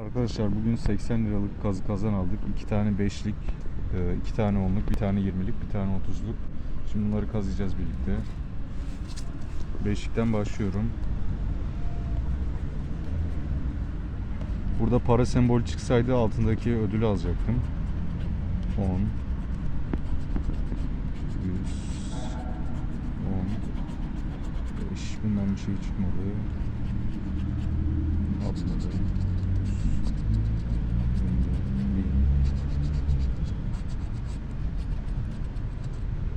Arkadaşlar bugün 80 liralık kazı kazan aldık. 2 tane 5'lik, 2 tane 10'luk, bir tane 20'lik, bir tane 30'luk. Şimdi bunları kazıyacağız birlikte. 5'likten başlıyorum. Burada para sembolü çıksaydı altındaki ödülü alacaktım. 10 100 10 5 bundan bir şey çıkmadı. Atmadı.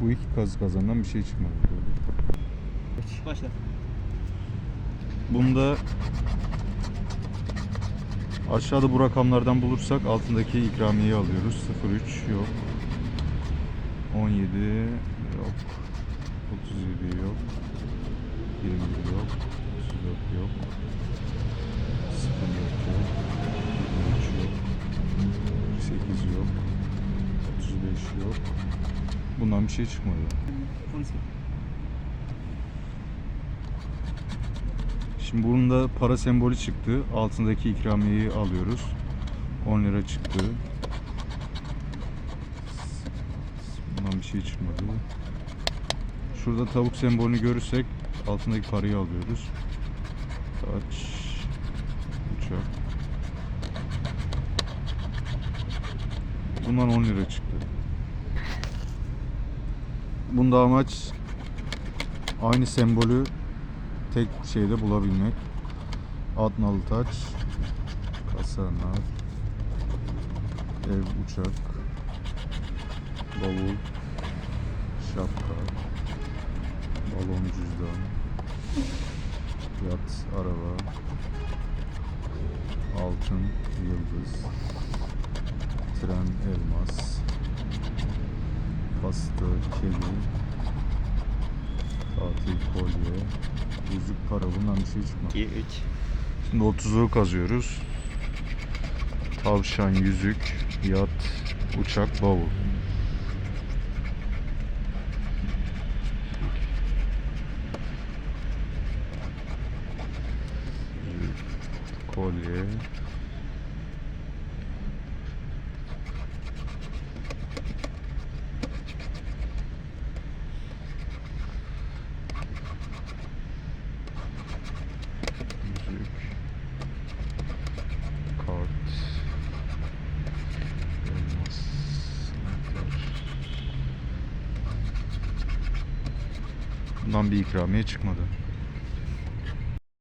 Bu iki kazı kazandan bir şey çıkmadı. Başla. Bunda aşağıda bu rakamlardan bulursak altındaki ikramiyeyi alıyoruz. 03 yok. 17 yok. 37 yok. 21 yok. 34 yok. 04 yok. 23 yok. 48 yok. 35 yok. Bundan bir şey çıkmadı. Şimdi bunun da para sembolü çıktı. Altındaki ikramiyeyi alıyoruz. 10 lira çıktı. Bundan bir şey çıkmadı. Şurada tavuk sembolünü görürsek altındaki parayı alıyoruz. Taç, uçak. Bundan 10 lira çıktı. Bunda amaç aynı sembolü tek şeyde bulabilmek. Adnalı taç, kasanar, ev, uçak, bavul, şapka, balon cüzdan, yat, araba, altın, yıldız, tren, elmas, pastı, kedi, tatil, kolye, yüzük, para bundan bir şey çıkmadı. 2, 3. Şimdi 30'luğu kazıyoruz. Tavşan, yüzük, yat, uçak, bavul. Kolye. Yüzük. Kart. Elmas. anahtar. Bundan bir ikramiye çıkmadı.